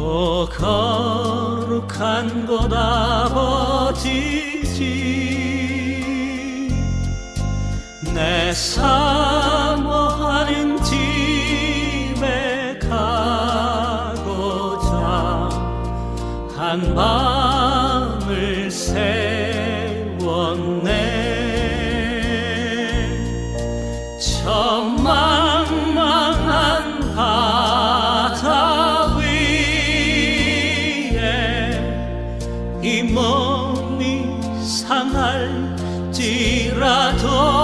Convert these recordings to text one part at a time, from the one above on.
더 거룩한 곳 아버지지. 내 사모하는 집에 가고자 한 밤을 세웠네. 천만 ti rato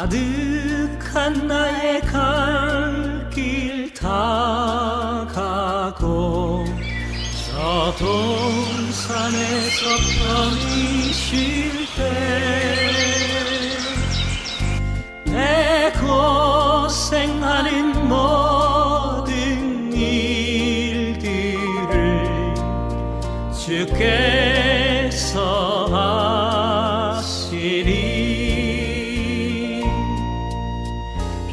아득한 나의 갈 길 다 가고 저 동산에 서 편히 쉴 때 내 고생하는 모든 일들을 주께서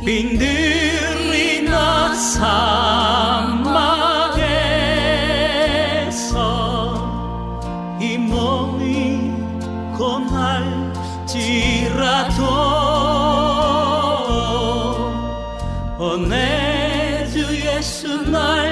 빈들이 나 사막에서 이 몸이 곤할지라도 오내 주 예수 나